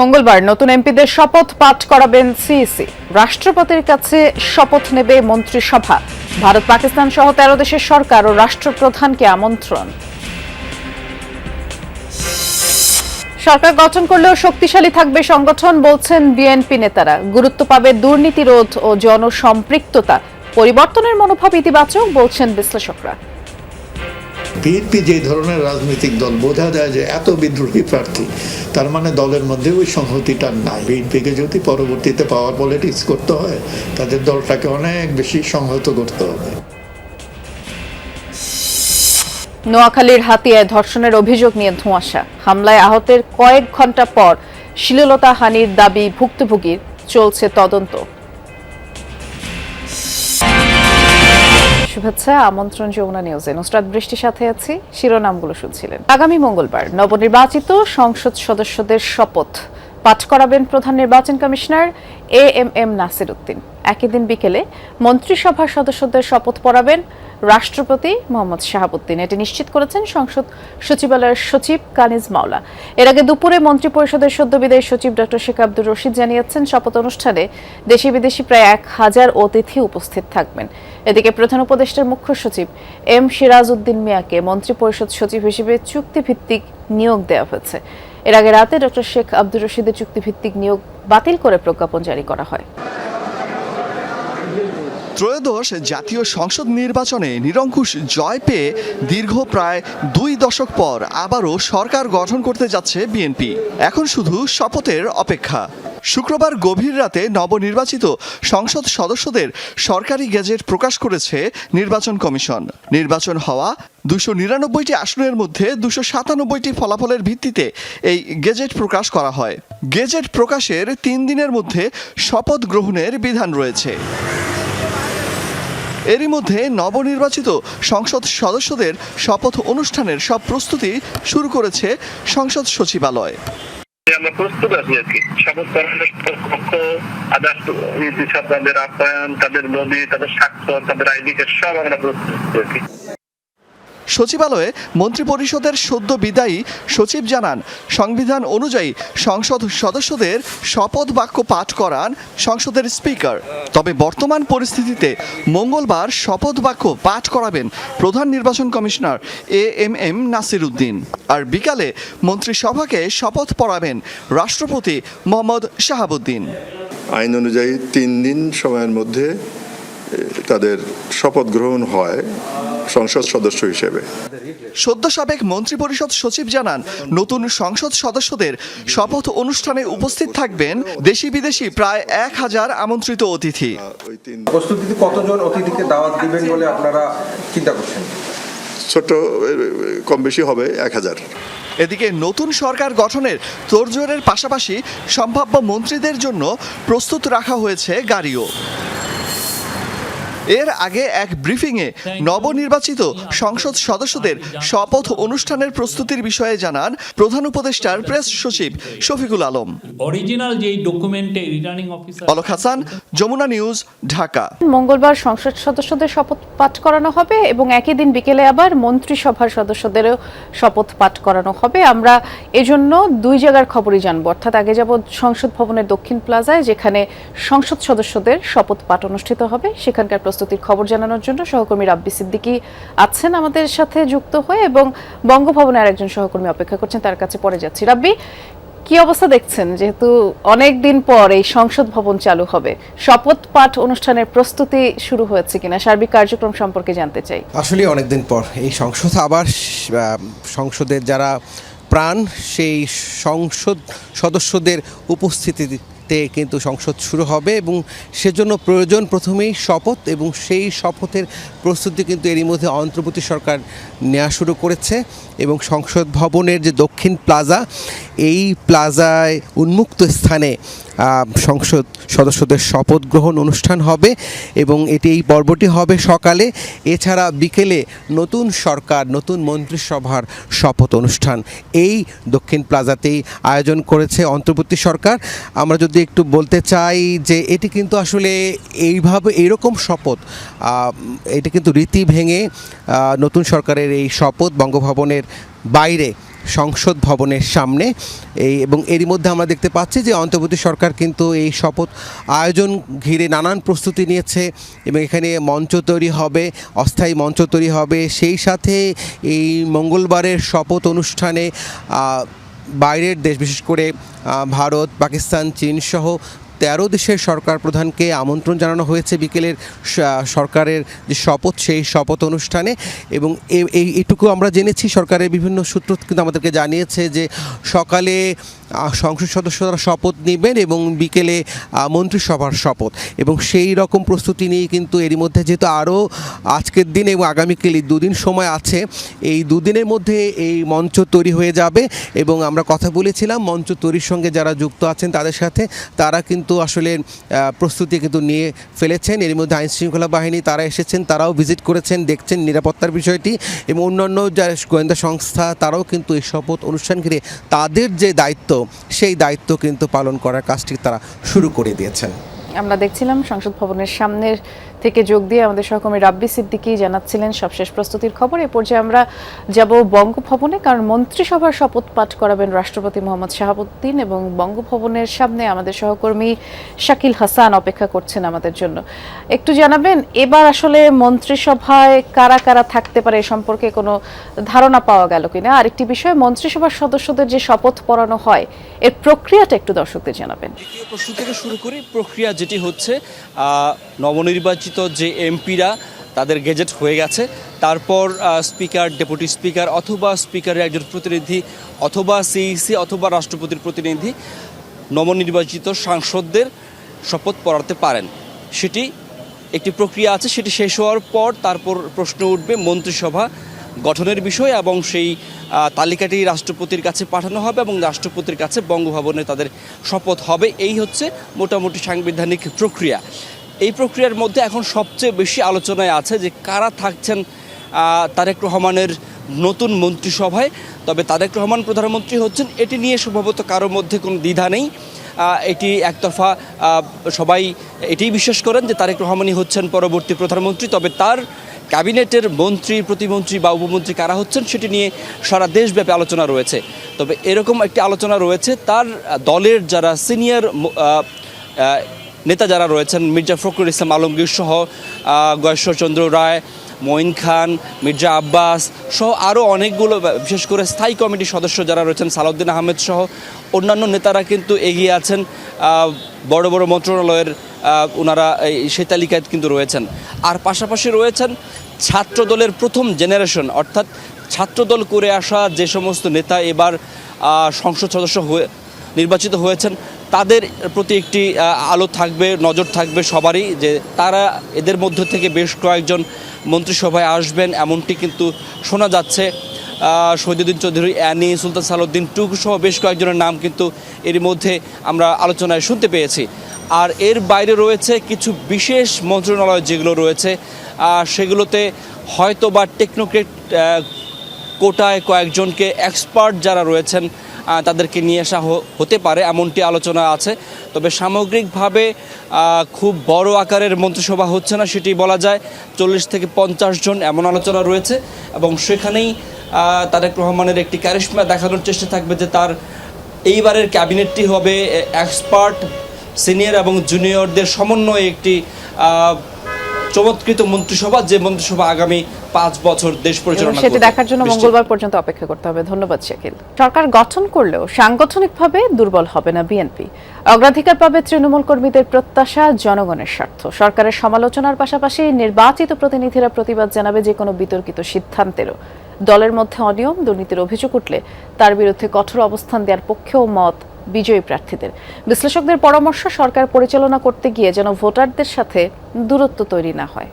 মঙ্গলবার নতুন এমপিদের শপথ পাঠ করাবেন সিইসি। রাষ্ট্রপতির কাছে শপথ নেবে মন্ত্রিসভা। ভারত পাকিস্তান সহ তেরো দেশের সরকার ও রাষ্ট্রপ্রধানকে আমন্ত্রণ। সরকার গঠন করলেও শক্তিশালী থাকবে সংগঠন, বলছেন বিএনপি নেতারা। গুরুত্ব পাবে দুর্নীতি রোধ ও জনসম্পৃক্ততা। পরিবর্তনের মনোভাব ইতিবাচক, বলছেন বিশ্লেষকরা। বিএনপি যে ধরনের রাজনৈতিক দল, বোঝা যায় যে এত বিদ্রোহী প্রার্থী, তার মানে দলের মধ্যে ওই সংহতিটা নাই। বিএনপিকে যদি পরবর্তীতে পাওয়ার পলিটিক্স করতে হয়, তাদের দলটাকে অনেক বেশি সংহত করতে হবে। নোয়াখালীর হাতিয়ায় ধর্ষণের অভিযোগ নিয়ে ধোঁয়াশা। হামলায় আহতের কয়েক ঘণ্টা পর শিললতা হানির দাবি ভুক্তভোগীর চলছে তদন্ত। শুভেচ্ছা, আমন্ত্রণ যমুনা নিউজে নুসরাত বৃষ্টির সাথে আছি, শিরোনামগুলো শুনছিলেন। আগামী মঙ্গলবার নবনির্বাচিত সংসদ সদস্যদের শপথ পাঠ করাবেন প্রধান নির্বাচন commissioner A M M Nasir Uddin একই দিন বিকেলে মন্ত্রিসভার সদস্যদের শপথ পড়াবেন রাষ্ট্রপতি মোহাম্মদ শাহাবুদ্দিন। এটি নিশ্চিত করেছেন সংসদ সচিবালয়ের সচিব কানিজ মাওলা। এর আগে দুপুরে মন্ত্রিপরিষদের সদ্য বিদায়ী সচিব ডক্টর শেখ আব্দুর রশিদ জানিয়েছেন, শপথ অনুষ্ঠানে দেশি বিদেশি প্রায় এক হাজার অতিথি উপস্থিত থাকবেন। এদিকে প্রধান উপদেষ্টার মুখ্য সচিব এম সিরাজ উদ্দিন মিয়াকে মন্ত্রিপরিষদ সচিব হিসেবে চুক্তিভিত্তিক নিয়োগ দেওয়া হয়েছে। এর আগে রাতে ডক্টর শেখ আব্দুর রশিদের চুক্তিভিত্তিক নিয়োগ বাতিল করে প্রজ্ঞাপন জারি করা হয়। ত্রয়োদশ জাতীয় সংসদ নির্বাচনে নিরঙ্কুশ জয় পেয়ে দীর্ঘ প্রায় দুই দশক পর আবারও সরকার গঠন করতে যাচ্ছে বিএনপি। এখন শুধু শপথের অপেক্ষা। শুক্রবার গভীর রাতে নবনির্বাচিত সংসদ সদস্যদের সরকারি গেজেট প্রকাশ করেছে নির্বাচন কমিশন। নির্বাচন হওয়া দুশো নিরানব্বইটি আসনের মধ্যে দুশো সাতানব্বইটি ফলাফলের ভিত্তিতে এই গেজেট প্রকাশ করা হয়। গেজেট প্রকাশের তিন দিনের মধ্যে শপথ গ্রহণের বিধান রয়েছে। এরই মধ্যে নবনির্বাচিত সংসদ সদস্যদের শপথ অনুষ্ঠানের সব প্রস্তুতি শুরু করেছে সংসদ সচিবালয়। আমরা প্রস্তুত আছি আর কি। আদার্স তাদের আপ্যায়ন, তাদের নদী তাদের স্বাক্ষর, তাদের আইডি সব আমরা প্রস্তুত আছি সচিবালয়ে মন্ত্রিপরিষদের সদ্য বিদায়ী সচিব জানান, সংবিধান অনুযায়ী সংসদ সদস্যদের শপথ বাক্য পাঠ করান সংসদের স্পিকার। তবে বর্তমান পরিস্থিতিতে মঙ্গলবার শপথ বাক্য পাঠ করাবেন প্রধান নির্বাচন commissioner A M M Nasir Uddin আর বিকালে মন্ত্রিসভাকে শপথ পড়াবেন রাষ্ট্রপতি মোহাম্মদ শাহাবুদ্দিন। আইন অনুযায়ী তিন দিন সময়ের মধ্যে তাদের শপথ গ্রহণ হয় সংসদ সদস্য হিসেবে। সদ্য সাবেক মন্ত্রিপরিষদ সচিব জানান নতুন সংসদ সদস্যদের শপথ অনুষ্ঠানে উপস্থিত থাকবেন দেশি বিদেশি প্রায় এক হাজার আমন্ত্রিত অতিথি। প্রস্তুতিতে কতজন অতিথিকে দাওয়াত দিবেন বলে আপনারা চিন্তা করছেন? ছোট কম বেশি হবে এক হাজার। এদিকে নতুন সরকার গঠনের তোড়জোড়ের পাশাপাশি সম্ভাব্য মন্ত্রীদের জন্য প্রস্তুত রাখা হয়েছে গাড়িও। এর আগে এক ব্রিফিংয়ে নবনির্বাচিত সংসদ সদস্যদের শপথ অনুষ্ঠানের প্রস্তুতির বিষয়ে জানান প্রধান উপদেষ্টার প্রেস সচিব শফিকুল আলম। অরিজিনাল যেই ডকুমেন্টে returning officer Alok Hasan Jamuna news Dhaka. মঙ্গলবার সংসদ সদস্যদের শপথ পাঠ করানো হবে এবং একই দিন বিকেলে আবার মন্ত্রিসভার সদস্যদেরও শপথ পাঠ করানো হবে। আমরা এজন্য দুই জায়গার খবরই জানব। অর্থাৎ আগে যাব সংসদ ভবনের দক্ষিণ প্লাজায় যেখানে সংসদ সদস্যদের শপথ পাঠ অনুষ্ঠিত হবে। সেখানকার প্রস্তুতির খবর জানানোর জন্য সহকর্মী রাব্বি সিদ্দিকী আছেন আমাদের সাথে যুক্ত হয়ে এবং বঙ্গভবনে আরেকজন সহকর্মী অপেক্ষা করছেন, তার কাছে পরে যাচ্ছি। রাব্বি, কি অবস্থা দেখছেন? যেহেতু অনেক দিন পর এই সংসদ ভবন চালু হবে, শপথ পাঠ অনুষ্ঠানের প্রস্তুতি শুরু হয়েছে কিনা সার্বিক কার্যক্রম সম্পর্কে জানতে চাই। আসলে অনেকদিন পর। এই সংসদ আবার সংসদের যারা প্রাণ, সেই সংসদ সদস্যদের উপস্থিতিতে কিন্তু সংসদ শুরু হবে এবং সেজন্য প্রয়োজন প্রথমেই শপথ এবং সেই শপথের প্রস্তুতি কিন্তু এরই মধ্যে অন্তর্বর্তী সরকার নেওয়া শুরু করেছে এবং সংসদ ভবনের যে দক্ষিণ প্লাজা, এই প্লাজায় উন্মুক্ত স্থানে সংসদ সদস্যদের শপথ গ্রহণ অনুষ্ঠান হবে এবং এটি এই পর্বটি হবে সকালে। এছাড়া বিকেলে নতুন সরকার, নতুন মন্ত্রিসভার শপথ অনুষ্ঠান। এই দক্ষিণ প্লাজাতেই আয়োজন করেছে অন্তর্বর্তী সরকার। আমরা যদি একটু বলতে চাই যে এটি কিন্তু আসলে এইভাবে এইরকম শপথ এটা কিন্তু রীতি ভেঙে নতুন সরকারের এই শপথ বঙ্গভবনের বাইরে সংসদ ভবনের সামনে। এই এবং এরই মধ্যে আমরা দেখতে পাচ্ছি যে অন্তর্বর্তী সরকার কিন্তু এই শপথ আয়োজন ঘিরে নানান প্রস্তুতি নিয়েছে এবং এখানে মঞ্চ তৈরি হবে, অস্থায়ী মঞ্চ তৈরি হবে। সেই সাথে এই মঙ্গলবারের শপথ অনুষ্ঠানে বাইরের দেশ, বিশেষ করে ভারত, পাকিস্তান, চীন সহ তেরো দেশের সরকার প্রধানকে আমন্ত্রণ জানানো হয়েছে বিকেলের সরকারের যে শপথ, সেই শপথ অনুষ্ঠানে এবং এইটুকু আমরা জেনেছি। সরকারের বিভিন্ন সূত্র কিন্তু আমাদেরকে জানিয়েছে যে সকালে সংসদ সদস্যরা শপথ নেবেন এবং বিকেলে মন্ত্রিসভার শপথ। এবং সেই রকম প্রস্তুতি নিয়ে কিন্তু এরই মধ্যে যেহেতু আরও আজকের দিন এবং আগামীকাল এই দুদিন সময় আছে, এই দুদিনের মধ্যে এই মঞ্চ তৈরি হয়ে যাবে এবং আমরা কথা বলেছিলাম, মঞ্চ তৈরির সঙ্গে যারা যুক্ত আছেন তাদের সাথে, তারা কিন্তু আসলে প্রস্তুতি কিন্তু নিয়ে ফেলেছেন। এর মধ্যে আইনশৃঙ্খলা বাহিনী তারা এসেছেন, তারাও ভিজিট করেছেন, দেখছেন নিরাপত্তার বিষয়টি এবং অন্যান্য যা গোয়েন্দা সংস্থা, তারাও কিন্তু এই শপথ অনুষ্ঠান ঘিরে তাদের যে দায়িত্ব সেই দায়িত্ব কিন্তু পালন করার কাজটি তারা শুরু করে দিয়েছেন। আমরা দেখছিলাম সংসদ ভবনের সামনের থেকে যোগ দিয়ে আমাদের সহকর্মী রাব্বি সিদ্দিকী জানাচ্ছিলেন সবশেষ প্রস্তুতির খবর। এ পর্যায়ে আমরা যাব বঙ্গভবনে কারণ মন্ত্রিসভার শপথ পাঠ করাবেন রাষ্ট্রপতি মোহাম্মদ শাহাবুদ্দিন এবং বঙ্গভবনের সামনে আমাদের সহকর্মী শাকিল হাসান অপেক্ষা করছেন আমাদের জন্য। একটু জানাবেন এবার আসলে মন্ত্রিসভায় কারা কারা থাকতে পারে এ সম্পর্কে কোনো ধারণা পাওয়া গেল কিনা? আরেকটি বিষয় মন্ত্রিসভার সদস্যদের যে শপথ পড়ানো হয় এর প্রক্রিয়াটা একটু দর্শকদের জানাবেন। দ্বিতীয় প্রশ্ন থেকে শুরু করি প্রক্রিয়া যেটি হচ্ছে আহ, নবনির্বাচিত যে এমপিরা তাদের গেজেট হয়ে গেছে। তারপর স্পিকার, ডেপুটি স্পিকার অথবা স্পিকারের একজন প্রতিনিধি অথবা সিইসি অথবা রাষ্ট্রপতির প্রতিনিধি নবনির্বাচিত সাংসদদের শপথ পড়াতে পারেন। সেটি একটি প্রক্রিয়া আছে, সেটি শেষ হওয়ার পর তারপর প্রশ্ন উঠবে মন্ত্রিসভা গঠনের বিষয় এবং সেই তালিকাটি রাষ্ট্রপতির কাছে পাঠানো হবে এবং রাষ্ট্রপতির কাছে বঙ্গভবনে তাদের শপথ হবে। এই হচ্ছে মোটামুটি সাংবিধানিক প্রক্রিয়া। এই প্রক্রিয়ার মধ্যে এখন সবচেয়ে বেশি আলোচনায় আছে যে কারা থাকছেন তারেক রহমানের নতুন মন্ত্রিসভায়। তবে তারেক রহমান প্রধানমন্ত্রী হচ্ছেন, এটি নিয়ে সম্ভবত কারোর মধ্যে কোনো দ্বিধা নেই। এটি একতরফা সবাই এটাই বিশ্বাস করেন যে তারেক রহমানই হচ্ছেন পরবর্তী প্রধানমন্ত্রী। তবে তার ক্যাবিনেটের মন্ত্রী, প্রতিমন্ত্রী বা উপমন্ত্রী কারা হচ্ছেন, সেটি নিয়ে সারা দেশব্যাপী আলোচনা রয়েছে। তবে এরকম একটি আলোচনা রয়েছে, তার দলের যারা সিনিয়র নেতা যারা রয়েছেন, মির্জা ফখরুল ইসলাম আলমগীর সহ গয়েশ্বরচন্দ্র রায়, মঈন খান, মির্জা আব্বাস সহ আরও অনেকগুলো, বিশেষ করে স্থায়ী কমিটির সদস্য যারা রয়েছেন, সালাউদ্দিন আহমেদ সহ অন্যান্য নেতারা কিন্তু এগিয়ে আছেন বড় বড় মন্ত্রণালয়ের ওনারা এই, সেই তালিকায় কিন্তু রয়েছেন। আর পাশাপাশি রয়েছেন ছাত্র দলের প্রথম জেনারেশন, অর্থাৎ ছাত্রদল করে আসা যে সমস্ত নেতা এবার সংসদ সদস্য হয়ে, নির্বাচিত হয়েছেন তাদের প্রতি একটি আলো থাকবে, নজর থাকবে সবারই যে তারা এদের মধ্য থেকে বেশ কয়েকজন মন্ত্রিসভায় আসবেন, এমনটি কিন্তু শোনা যাচ্ছে। শহীদুদ্দিন চৌধুরী, অ্যানি, সুলতান সালউদ্দিন টুকু সহ বেশ কয়েকজনের নাম কিন্তু এর মধ্যে আমরা আলোচনায় শুনতে পেয়েছি। আর এর বাইরে রয়েছে কিছু বিশেষ মন্ত্রণালয় যেগুলো রয়েছে সেগুলোতে হয়তো বা টেকনোক্রেট কোটায় কয়েকজনকে এক্সপার্ট যারা রয়েছেন তাদেরকে নিয়ে আসা হতে পারে, এমনটি আলোচনা আছে। তবে সামগ্রিকভাবে খুব বড় আকারের মন্ত্রিসভা হচ্ছে না, সেটি বলা যায় চল্লিশ থেকে পঞ্চাশ জন এমন আলোচনা রয়েছে এবং সেখানেই তারেক রহমানের একটি ক্যারিশমা দেখানোর চেষ্টা থাকবে যে তার এইবারের ক্যাবিনেটটি হবে এক্সপার্ট সিনিয়র এবং জুনিয়রদের সমন্বয়ে একটি চমৎকৃত মন্ত্রিসভা, যে মন্ত্রিসভা আগামী পাঁচ বছর দেশ পরিচালনা সেটি। দেখার জন্য মঙ্গলবার পর্যন্ত অপেক্ষা করতে হবে। ধন্যবাদ শাকিল। সরকার গঠন করলেও সাংগঠনিকভাবে দুর্বল হবে না বিএনপি। অগ্রাধিকার পাবে তৃণমূল কর্মীদের প্রত্যাশা জনগণের স্বার্থ। সরকারের সমালোচনার পাশাপাশি নির্বাচিত প্রতিনিধিরা প্রতিবাদ জানাবে যে কোনো বিতর্কিত সিদ্ধান্তেরও। দলের মধ্যে অনিয়ম দুর্নীতির অভিযোগ উঠলে তার বিরুদ্ধে কঠোর অবস্থান দেওয়ার পক্ষেও মত বিজয়ী প্রার্থীদের। বিশ্লেষকদের পরামর্শ সরকার পরিচালনা করতে গিয়ে যেন ভোটারদের সাথে দূরত্ব তৈরি না হয়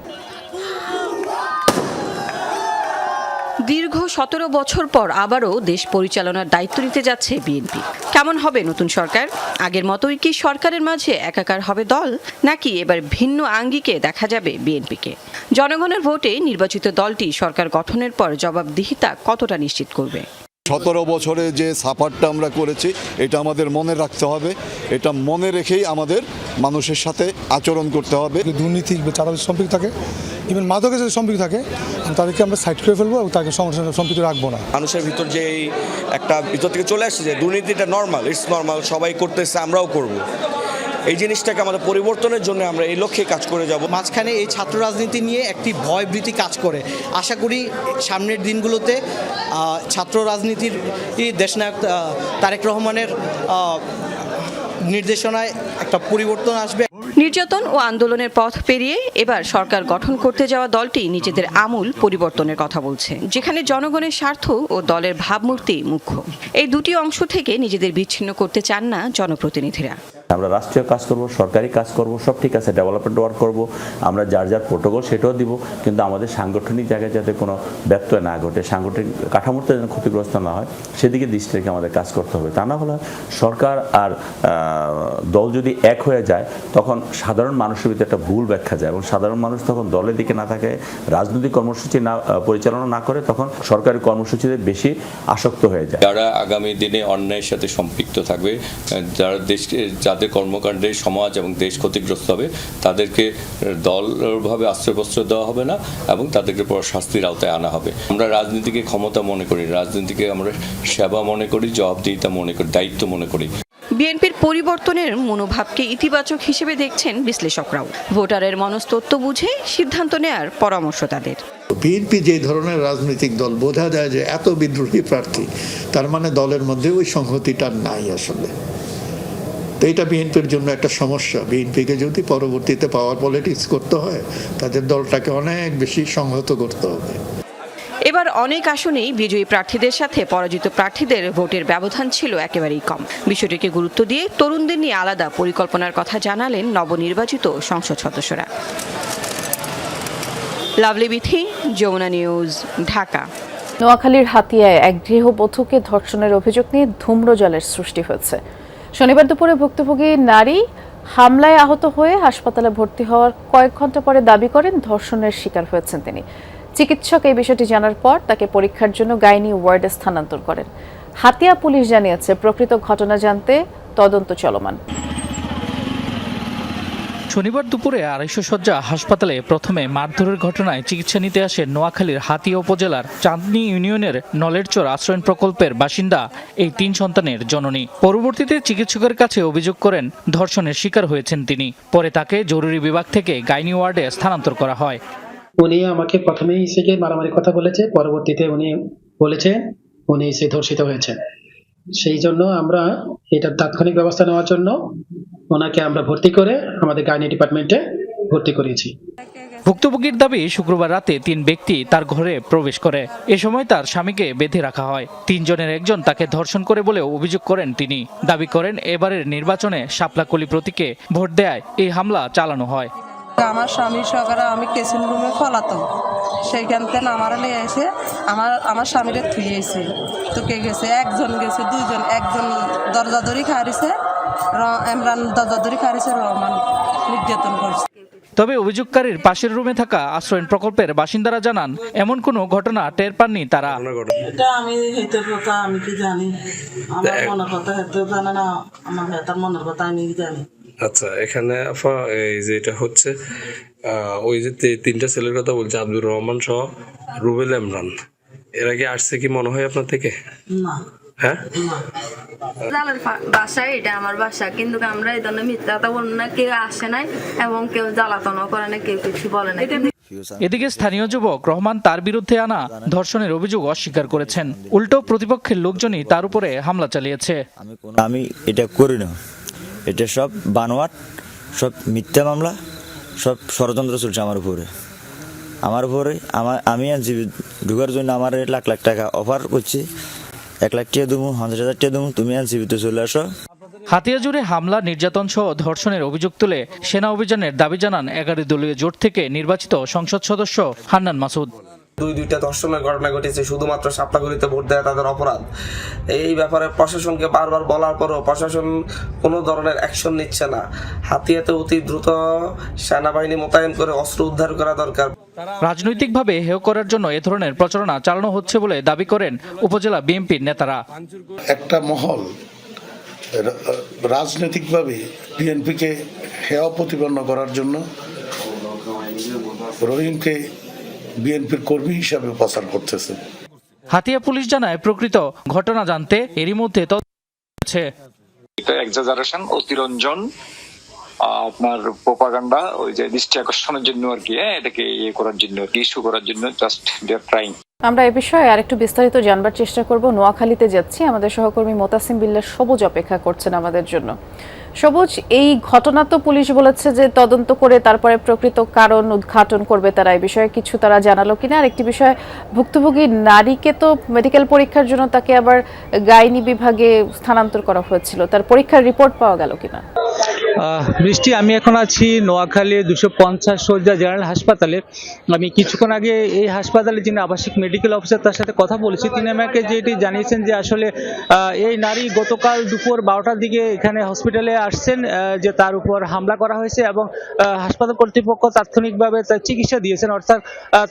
দীর্ঘ সতেরো বছর পর আবারও দেশ পরিচালনার দায়িত্ব নিতে যাচ্ছে বিএনপি। কেমন হবে নতুন সরকার? আগের মতোই কি সরকারের মাঝে একাকার হবে দল নাকি এবার ভিন্ন আঙ্গিকে দেখা যাবে বিএনপিকে? জনগণের ভোটে নির্বাচিত দলটি সরকার গঠনের পর জবাবদিহিতা কতটা নিশ্চিত করবে? সতেরো বছরে যে সাফারটা আমরা করেছি এটা আমাদের মনে রাখতে হবে। এটা মনে রেখেই আমাদের মানুষের সাথে আচরণ করতে হবে। দুর্নীতি বা চাঁদাবাজি সম্পৃক্ত থাকে। ইভেন মাদকে যদি সম্পৃক্ত থাকে তাদেরকে আমরা সাইড করে ফেলব এবং তাকে সমস্যা সম্পৃক্ত রাখব না। মানুষের ভিতর যে এই একটা ভিতর থেকে চলে আসছে যে দুর্নীতিটা নর্মাল ইটস নর্মাল সবাই করতেছে আমরাও করব। এই জিনিসটাকে আমাদের পরিবর্তনের জন্য আমরা এই লক্ষ্যে কাজ করে যাব। মাঝখানে এই ছাত্র রাজনীতি নিয়ে একটি ভয়ভীতি কাজ করে। আশা করি সামনের দিনগুলোতে ছাত্র রাজনীতির দেশনায়ক তারেক রহমানের নির্দেশনায় একটা পরিবর্তন আসবে। নির্যাতন ও আন্দোলনের পথ পেরিয়ে এবার সরকার গঠন করতে যাওয়া দলটি নিজেদের আমূল পরিবর্তনের কথা বলছে, যেখানে জনগণের স্বার্থ ও দলের ভাবমূর্তি মুখ্য। এই দুটি অংশ থেকে নিজেদের বিচ্ছিন্ন করতে চান না জনপ্রতিনিধিরা। আমরা রাষ্ট্রীয় কাজ করব, সরকারি কাজ করব, সব ঠিক আছে ডেভেলপমেন্ট ওয়ার্ক করব, আমরা যার যার প্রোটোকল সেটাও দিব, কিন্তু আমাদের সাংগঠনিক জায়গায় যাতে কোনো ব্যত্যয় না ঘটে, সাংগঠনিক কাঠামোতে যেন ক্ষতিগ্রস্ত না হয়, সেদিকে দৃষ্টি রেখে আমাদের কাজ করতে হবে। তা না হলে সরকার আর দল যদি এক হয়ে যায়, তখন সাধারণ মানুষের ভিতরে একটা ভুল ব্যাখ্যা যায় এবং সাধারণ মানুষ তখন দলের দিকে না থাকে, রাজনৈতিক কর্মসূচি না পরিচালনা না করে তখন সরকারি কর্মসূচিতে বেশি আসক্ত হয়ে যায়। যারা আগামী দিনে অন্যায়ের সাথে সম্পৃক্ত থাকবে যারা দেশ যাদের কর্মকাণ্ডে সমাজ এবং দেশ ক্ষতিগ্রস্ত হবে তাদেরকে দলভাবে আশ্রয়বস্ত্র দেওয়া হবে না এবং তাদেরকে পর শাস্তির আওতায় আনা হবে। আমরা রাজনীতিকে ক্ষমতা মনে করি রাজনীতিকে আমরা সেবা মনে করি জবাবদিহিতা মনে করি দায়িত্ব মনে করি। বিএনপির পরিবর্তনের মনোভাবকে ইতিবাচক হিসেবে দেখছেন বিশ্লেষকরাও। ভোটারের মনস্তত্ত্ব বুঝে সিদ্ধান্ত নেয়ার পরামর্শ তাদের। বিএনপি যে ধরনের রাজনৈতিক দল বোঝা যায় যে এত বিদ্রোহী প্রার্থী তার মানে দলের মধ্যে ওই সংহতিটা নাই আসলে। তো এটা বিএনপির জন্য একটা সমস্যা। বিএনপিকে যদি পরবর্তীতে পাওয়ার পলিটিক্স করতে হয় তাদের দলটাকে অনেক বেশি সংহত করতে হবে। এবার অনেক আসনেই বিজয়ী প্রার্থীদের সাথে পরাজিত প্রার্থীদের ভোটের ব্যবধান ছিল একেবারেই কম। বিষয়টিকে গুরুত্ব দিয়ে তরুণদের নিয়ে আলাদা পরিকল্পনার কথা জানালেন নবনির্বাচিত সংসদ সদস্যরা। লাভলি বিথি যমুনা নিউজ ঢাকা। নোয়াখালীর হাতিয়ায় এক গৃহবধূকে ধর্ষণের অভিযোগ নিয়ে ধূম্রজলের সৃষ্টি হয়েছে। শনিবার দুপুরে ভুক্তভোগী নারী হামলায় আহত হয়ে হাসপাতালে ভর্তি হওয়ার কয়েক ঘণ্টা পরে দাবি করেন ধর্ষণের শিকার হয়েছেন তিনি। চিকিৎসক এই বিষয়টি জানার পর তাকে পরীক্ষার জন্য গাইনি ওয়ার্ডে স্থানান্তর করেন। হাতিয়া পুলিশ জানিয়েছে, প্রকৃত ঘটনা জানতে তদন্ত চলমান। শনিবার দুপুরে আড়াইশো শয্যা হাসপাতালে প্রথমে মারধরের ঘটনায় চিকিৎসা নিতে আসে নোয়াখালীর হাতিয়া উপজেলার চাঁদনি ইউনিয়নের নলেরচর আশ্রয়ণ প্রকল্পের বাসিন্দা এই তিন সন্তানের জননী। পরবর্তীতে চিকিৎসকের কাছে অভিযোগ করেন, ধর্ষণের শিকার হয়েছেন তিনি। পরে তাকে জরুরি বিভাগ থেকে গাইনি ওয়ার্ডে স্থানান্তর করা হয়। উনি আমাকে প্রথমেই এসে মারামারি কথা বলেছে, পরবর্তীতে উনি বলেছে, উনি এসে ধর্ষিত হয়েছে। সেই জন্য আমরা এটার তাৎক্ষণিক ব্যবস্থা নেওয়ার জন্য ওনাকে আমরা ভর্তি করে আমাদের গাইনি ডিপার্টমেন্টে ভর্তি করিয়েছি। ভুক্তভোগীর দাবি শুক্রবার রাতে তিন ব্যক্তি তার ঘরে প্রবেশ করে। এ সময় তার স্বামীকে বেঁধে রাখা হয়। তিনজনের একজন তাকে ধর্ষণ করে বলে অভিযোগ করেন তিনি। দাবি করেন এবারের নির্বাচনে শাপলাকলি প্রতীকে ভোট দেয় এই হামলা চালানো হয়। আমার স্বামীর সহকারে আমি কেসিন রুমে ফলাতাম সেইখান থেকে আমার নিয়ে এসে আমার আমার স্বামীরে থুইয়েছে তো কে গেছে? একজন গেছে দুইজন। একজন দরজা দড়ি খারিছে এমরান দরজা দড়ি খারিছে রহমান নির্যাতন করছে। তবে অভিযোগকারীর পাশের রুমে থাকা আশ্রয়ণ প্রকল্পের বাসিন্দারা জানান এমন কোনো ঘটনা টের পাননি তারা। এটা আমি হেতের কথা আমি কি জানি? আমার মনের কথা হেতে জানে না আমার হেতার মনের কথা আমি জানি? আচ্ছা এখানে এই যে এটা হচ্ছে আহ, ওই যে তি- তিনটা ছেলের কথা বলছে আব্দুর রহমান সহ রুবেল ইমরান। এরা কি আসছে কি মনে হয় আপনার থেকে? না। হ্যাঁ? জালের বাসা এটা আমার বাসা কিন্তু আমরা এই ধরনের না কেউ আসে নাই এবং কেউ জ্বালাতনও করে না কেউ কিছু বলে না এদিকে স্থানীয় যুবক রহমান তার বিরুদ্ধে আনা ধর্ষণের অভিযোগ অস্বীকার করেছেন। উল্টো প্রতিপক্ষের লোকজনই তার উপরে হামলা চালিয়েছে। আমি এটা করি না। এটা সব বানোয়াট সব মিথ্যা মামলা সব ষড়যন্ত্র চলছে আমার উপরে। আমার উপরে আমার আমি আর জীবিত ঢুকার জন্য আমার লাখ লাখ টাকা অফার করছি। এক লাখ টাকা দেবো পঞ্চাশ হাজার টাকা দেবো তুমি আর জীবিত চলে আসো। হাতিয়া জুড়ে হামলা নির্যাতন সহ ধর্ষণের অভিযোগ তুলে সেনা অভিযানের দাবি জানান এগারো দলীয় জোট থেকে নির্বাচিত সংসদ সদস্য হান্নান মাসুদ। দুই দুইটা ধর্ষণের ঘটনা ঘটেছে শুধুমাত্র সাপলাগুড়িতে ভোট দেওয়া তাদের অপরাধ। এই ব্যাপারে প্রশাসনকে বারবার বলার পরও প্রশাসন কোনো ধরনের অ্যাকশন নিচ্ছে না। হাতিয়াতে অতি দ্রুত সেনাবাহিনী মোতায়েন করে অস্ত্র উদ্ধার করা দরকার। রাজনৈতিকভাবে হেয় করার জন্য এ ধরনের প্রচারণা চালানো হচ্ছে বলে দাবি করেন উপজেলা বিএনপির নেতারা একটা মহল রাজনৈতিকভাবে বিএনপিকে হেয় প্রতিপন্ন করার জন্য রহিমকে বিএনপির কর্মী হিসাবে প্রচার করতেছে হাতিয়া পুলিশ জানায় প্রকৃত ঘটনা জানতে এরই মধ্যে তদন্ত। এটা এক্সাজারেশন অতিরঞ্জন আপনার প্রোপাগান্ডা ওই যে দৃষ্টি আকর্ষণের জন্য আর কি হ্যাঁ, এটাকে ইয়ে করার জন্য আর কি ইস্যু করার জন্য জাস্ট দে আর ট্রাইং আমরা এ বিষয়ে আরেকটু বিস্তারিত জানবার চেষ্টা করব। নোয়াখালীতে যাচ্ছি। আমাদের সহকর্মী মোতাসিম বিল্লাহ সবুজ অপেক্ষা করছেন আমাদের জন্য। সবুজ এই ঘটনা তো পুলিশ বলেছে যে তদন্ত করে তারপরে প্রকৃত কারণ উদ্ঘাটন করবে তারা। এই বিষয়ে কিছু তারা জানালো কিনা? আর একটি বিষয় ভুক্তভোগী নারীকে তো মেডিকেল পরীক্ষার জন্য তাকে আবার গাইনি বিভাগে স্থানান্তর করা হয়েছিল। তার পরীক্ষার রিপোর্ট পাওয়া গেল কিনা? বৃষ্টি আমি এখন আছি নোয়াখালী দুশো পঞ্চাশ সজ্জা জেনারেল হাসপাতালে। আমি কিছুক্ষণ আগে এই হাসপাতালে যিনি আবাসিক মেডিকেল অফিসার, তার সাথে কথা বলেছি। তিনি আমাকে যেটি জানিয়েছেন যে আসলে এই নারী গতকাল দুপুর বারোটার দিকে এখানে হসপিটালে আসছেন যে তার উপর হামলা করা হয়েছে এবং হাসপাতাল কর্তৃপক্ষ তাৎক্ষণিকভাবে তার চিকিৎসা দিয়েছেন। অর্থাৎ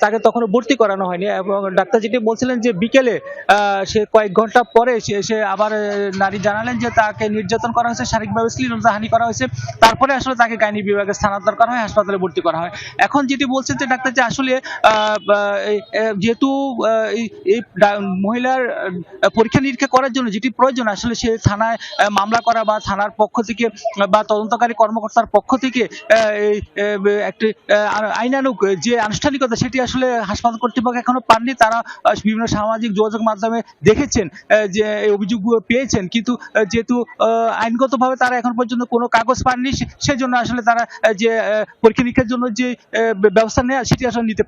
তাকে তখনও ভর্তি করানো হয়নি এবং ডাক্তার যেটি বলছিলেন যে বিকেলে সে কয়েক ঘণ্টা পরে সে আবার নারী জানালেন যে তাকে নির্যাতন করা হয়েছে, শারীরিকভাবে শ্লীলতা হানি করা হয়েছে। তারপরে আসলে তাকে গাইনি বিভাগে স্থানান্তর করা হয় হাসপাতালে ভর্তি করা হয়। এখন যেটি বলছেন যে ডাক্তার যে আসলে যেহেতু এই মহিলার পরীক্ষা নিরীক্ষা করার জন্য যেটি প্রয়োজন আসলে সে থানায় মামলা করা বা থানার পক্ষ থেকে বা তদন্তকারী কর্মকর্তার পক্ষ থেকে একটি আহ, আইনানুগ যে আনুষ্ঠানিকতা সেটি আসলে হাসপাতাল কর্তৃপক্ষ এখনও পাননি। তারা বিভিন্ন সামাজিক যোগাযোগ মাধ্যমে দেখেছেন যে এই অভিযোগগুলো পেয়েছেন। কিন্তু যেহেতু আইনগতভাবে তারা এখন পর্যন্ত কোনো কাগজ পাননি, সে- সেজন্য আসলে তারা যে পরীক্ষা নিরীক্ষার জন্য যে ব্যবস্থা নেওয়া সেটি আসলে নিতে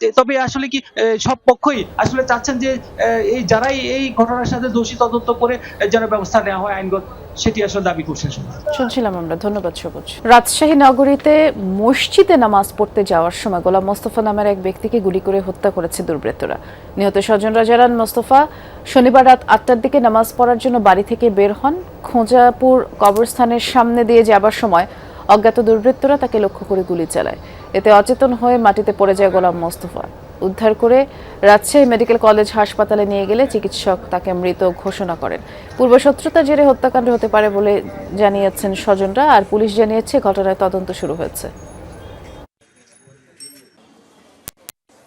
তে- তবে আসলে কি সব পক্ষই আসলে চাচ্ছেন যে এই যারাই এই ঘটনার সাথে দোষী তদন্ত করে যেন ব্যবস্থা নেওয়া হয় আইনগত, সেটি আসলে দাবি করছেন শুনছিলাম আমরা, ধন্যবাদ সবুজ। রাজশাহী নগরীতে মসজিদে নামাজ পড়তে যাওয়ার সময় গোলাম মোস্তফা নামের এক ব্যক্তিকে গুলি করে হত্যা করেছে দুর্বৃত্তরা। নিহত স্বজনরা জানান, মোস্তফা শনিবার রাত আটটার দিকে নামাজ পড়ার জন্য বাড়ি থেকে বের হন। খোঁজাপুর কবরস্থানের সামনে দিয়ে যাবার সময় অজ্ঞাত দুর্বৃত্তরা তাকে লক্ষ্য করে গুলি চালায়। এতে অচেতন হয়ে মাটিতে পড়ে যায় গোলাম মোস্তফা। উদ্ধার করে রাজশাহী মেডিকেল কলেজ হাসপাতালে নিয়ে গেলে চিকিৎসক তাকে মৃত ঘোষণা করেন। পূর্ব শত্রুতার জেরে হত্যাকাণ্ড হতে পারে বলে জানিয়েছেন স্বজনরা, আর পুলিশ জানিয়েছে ঘটনায় তদন্ত শুরু হয়েছে।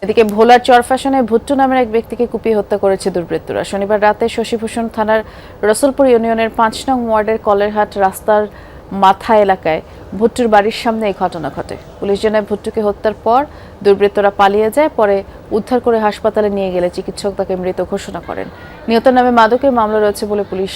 এদিকে ভোলার চরফ্যাশনে ভুট্টু নামের এক ব্যক্তিকে কুপিয়ে হত্যা করেছে দুর্বৃত্তরা। শনিবার রাতে শশীভূষণ থানার রসুলপুর ইউনিয়নের পাঁচ নং ওয়ার্ডের কলেরহাট রাস্তার মাথা এলাকায় ভুট্টুর বাড়ির সামনে এই ঘটনা ঘটে। পুলিশ জানায় ভুট্টুকে হত্যার পর দুর্বৃত্তরা পালিয়ে যায়, পরে উদ্ধার করে হাসপাতালে নিয়ে গেলে চিকিৎসক তাকে মৃত ঘোষণা করেন। নিহত নামে মাদকের মামলা রয়েছে বলে পুলিশ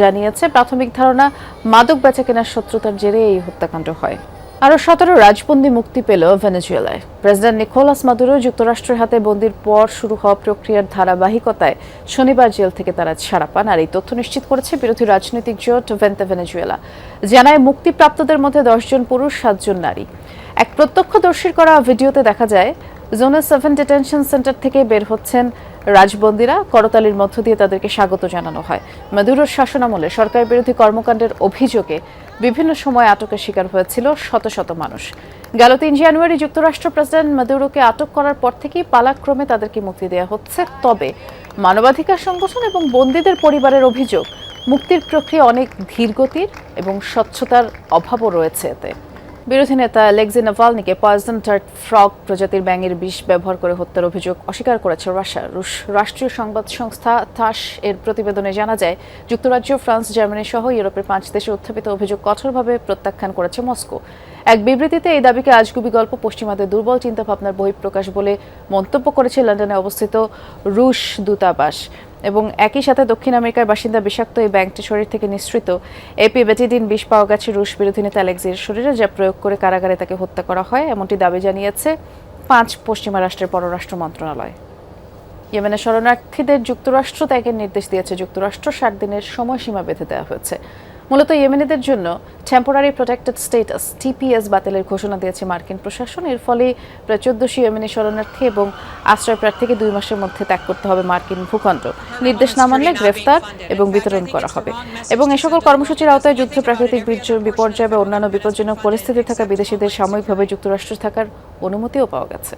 জানিয়েছে। প্রাথমিক ধারণা, মাদক বেচা কেনার শত্রুতার জেরে এই হত্যাকাণ্ড হয়। আরও সতেরো রাজবন্দী মুক্তি পেল ভেনেজুয়েলায়। প্রেসিডেন্ট নিকোলাস মাদুরো যুক্তরাষ্ট্রের হাতে বন্দির পর শুরু হওয়া প্রক্রিয়ার ধারাবাহিকতায় শনিবার জেল থেকে তারা ছাড়া পান, আর এই তথ্য নিশ্চিত করেছে বিরোধী রাজনৈতিক জোট ভেন্তে ভেনেজুয়েলা, জানায় মুক্তিপ্রাপ্তদের মধ্যে দশজন পুরুষ, সাতজন নারী। এক প্রত্যক্ষদর্শীর করা ভিডিওতে দেখা যায়, জোনে সেভেন ডিটেনশন সেন্টার থেকে বের হচ্ছেন রাজবন্দীরা করতালির মধ্য দিয়ে তাদেরকে স্বাগত জানানো হয়। মাদুরোর শাসনামলে সরকার বিরোধী কর্মকাণ্ডের অভিযোগে বিভিন্ন সময় আটকের শিকার হয়েছিল শত শত মানুষ। গেল তিন জানুয়ারি যুক্তরাষ্ট্র প্রেসিডেন্ট মাদুরোকে আটক করার পর থেকেই পালাক্রমে তাদেরকে মুক্তি দেওয়া হচ্ছে। তবে মানবাধিকার সংগঠন এবং বন্দীদের পরিবারের অভিযোগ, মুক্তির প্রক্রিয়া অনেক ধীরগতির এবং স্বচ্ছতার অভাবও রয়েছে এতে। বিরোধী নেতা লেগজি নাভালনিকে পয়জন টার্ট ফ্রগ প্রজাতির ব্যাঙের বিষ ব্যবহার করে হত্যার অভিযোগ অস্বীকার করেছে রাশিয়া। রুশ রাষ্ট্রীয় সংবাদ সংস্থা থাস এর প্রতিবেদনে জানা যায়, যুক্তরাজ্য, ফ্রান্স, জার্মানি সহ ইউরোপের পাঁচ দেশে উত্থাপিত অভিযোগ কঠোরভাবে প্রত্যাখ্যান করেছে মস্কো। এক বিবৃতিতে এই দাবিকে আজগুবি গল্প, পশ্চিমাদের দুর্বল চিন্তাভাবনার বহিঃপ্রকাশ বলে মন্তব্য করেছে লন্ডনে অবস্থিত রুশ দূতাবাস। এবং একই সাথে দক্ষিণ আমেরিকার বাসিন্দা বিষাক্ত এই ব্যাংকটি শরীর থেকে নিঃসৃত। এপি বেটিডিন বিষ পাওয়া গেছে রুশ বিরোধী নেতা অ্যালেক্সির শরীরে, যা প্রয়োগ করে কারাগারে তাকে হত্যা করা হয়, এমনটি দাবি জানিয়েছে পাঁচ পশ্চিমা রাষ্ট্রের পররাষ্ট্র মন্ত্রণালয়। ইয়েমেনের শরণার্থীদের যুক্তরাষ্ট্র ত্যাগের নির্দেশ দিয়েছে। যুক্তরাষ্ট্র ষাট দিনের সময়সীমা বেঁধে দেওয়া হয়েছে। মূলত ইয়েমেনিদের জন্য টেম্পোরারি প্রোটেক্টেড স্টেটাস টিপিএস বাতিলের ঘোষণা দিয়েছে মার্কিন প্রশাসন। এর ফলে প্রায় চোদ্দশো ইয়েমেনি শরণার্থী এবং আশ্রয় প্রার্থীকে দুই মাসের মধ্যে ত্যাগ করতে হবে মার্কিন ভূখণ্ড। নির্দেশ না মানলে গ্রেফতার এবং বিতরণ করা হবে। এবং এ সকল কর্মসূচির আওতায় যুদ্ধ, প্রাকৃতিক বিপর্যয় বা অন্যান্য বিপজ্জনক পরিস্থিতি থাকা বিদেশিদের সাময়িকভাবে যুক্তরাষ্ট্রে থাকার অনুমতিও পাওয়া গেছে।